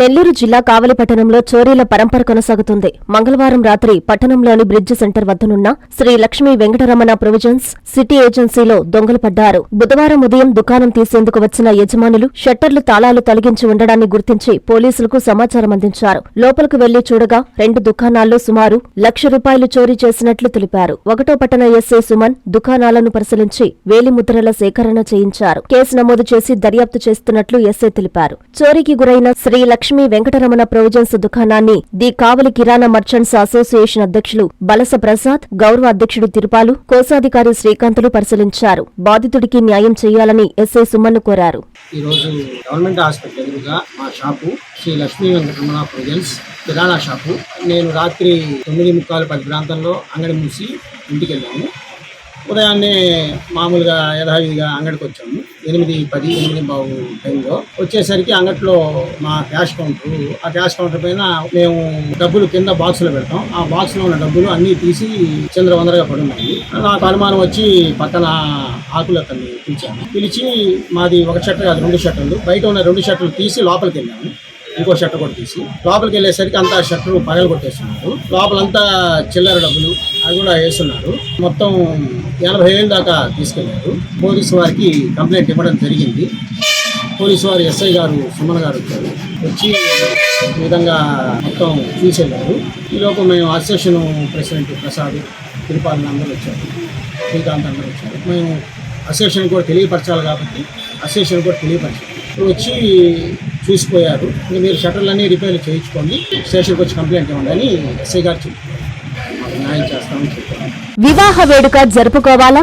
నెల్లూరు జిల్లా కావలి పట్టణంలో చోరీల పరంపర కొనసాగుతుంది. మంగళవారం రాత్రి పట్టణంలోని బ్రిడ్జ్ సెంటర్ వద్దనున్న శ్రీ లక్ష్మీ వెంకటరమణ ప్రొవిజన్స్ సిటీ ఏజెన్సీలో దొంగలు పడ్డారు. బుధవారం ఉదయం దుకాణం తీసేందుకు వచ్చిన యజమానులు షట్టర్లు తాళాలు తొలగించి ఉండడాన్ని గుర్తించి పోలీసులకు సమాచారం అందించారు. లోపలికి వెళ్ళి చూడగా రెండు దుకాణాల్లో సుమారు లక్ష రూపాయలు చోరీ చేసినట్లు తెలిపారు. ఒకటో పట్టణ ఎస్ఐ సుమన్ దుకాణాలను పరిశీలించి వేలిముద్రల సేకరణ చేయించారు. కేసు నమోదు చేసి దర్యాప్తు చేస్తున్నట్లు ఎస్ఐ తెలిపారు. చోరీకి గురైన శ్రీ లక్ష్మీ లక్ష్మీ వెంకటరమణ ప్రొవిజన్స్ దుకాణాన్ని the Kavali kirana merchants association అధ్యక్షులు బలస ప్రసాద్ గౌరవ అధ్యక్షుడు తిరుపాలు కోశాధికారి శ్రీకాంతులు పరిశీలించారు. బాధితుడికి న్యాయం చేయాలని ఎస్ఐ సుమన్ను కోరారు. ఈరోజు గవర్నమెంట్ హాస్పిటల్ మా shop Shri Lakshmi Venkataramana provisions kirana shop. నేను రాత్రి తొమ్మిది ముక్కాలు పది ప్రాంతంలో అంగడి మూసి ఇంటికి వెళ్ళాను. ఉదయాన్నే మామూలుగా యథావిధిగా అంగడికి వచ్చాము. ఎనిమిది పది ఎనిమిది బాబు టైంలో. వచ్చేసరికి అంగట్లో మా క్యాష్ కౌంటర్. ఆ క్యాష్ కౌంటర్ పైన మేము డబ్బులు కింద బాక్స్లో పెడతాం. ఆ బాక్స్లో ఉన్న డబ్బులు అన్నీ తీసి చంద్రవందరగా పడున్నాయి. నాకు అనుమానం వచ్చి పక్కన ఆకులు అతన్ని పిలిచాను పిలిచి మాది ఒక షట్టర్ కాదు రెండు షట్టర్లు. బయట ఉన్న రెండు షట్టర్లు తీసి లోపలికి వెళ్ళాము. ఇంకో షట్టర్ కూడా తీసి. లోపలికి వెళ్ళేసరికి అంతా షట్టర్ పగలు కొట్టేస్తున్నారు లోపలంతా చిల్లర డబ్బులు అది కూడా వేస్తున్నారు. మొత్తం ఎనభై వేలు దాకా తీసుకెళ్ళారు. పోలీసు వారికి కంప్లైంట్ ఇవ్వడం జరిగింది. పోలీసు వారు ఎస్ఐ గారు సుమన్ గారు వచ్చారు. వచ్చి ఈ విధంగా మొత్తం చూసి వెళ్ళారు ఈలోపు మేము అసోసియేషన్ ప్రెసిడెంట్ ప్రసాద్ తిరుపాలని అందరూ వచ్చారు. శ్రీకాంత్ అందరూ వచ్చారు. మేము అసోసియేషన్ కూడా తెలియపరచాలి కాబట్టి అసోసియేషన్ కూడా తెలియపరచాలి ఇప్పుడు వచ్చి చూసిపోయారు. ఇంక మీరు షటర్లన్నీ రిపేర్లు చేయించుకోండి. స్టేషన్కి వచ్చి కంప్లైంట్ ఇవ్వండి అని ఎస్ఐ గారు చెప్పారు. న్యాయం చేస్తామని చెప్పారు వివాహ వేడుక జరుపుకోవాలా?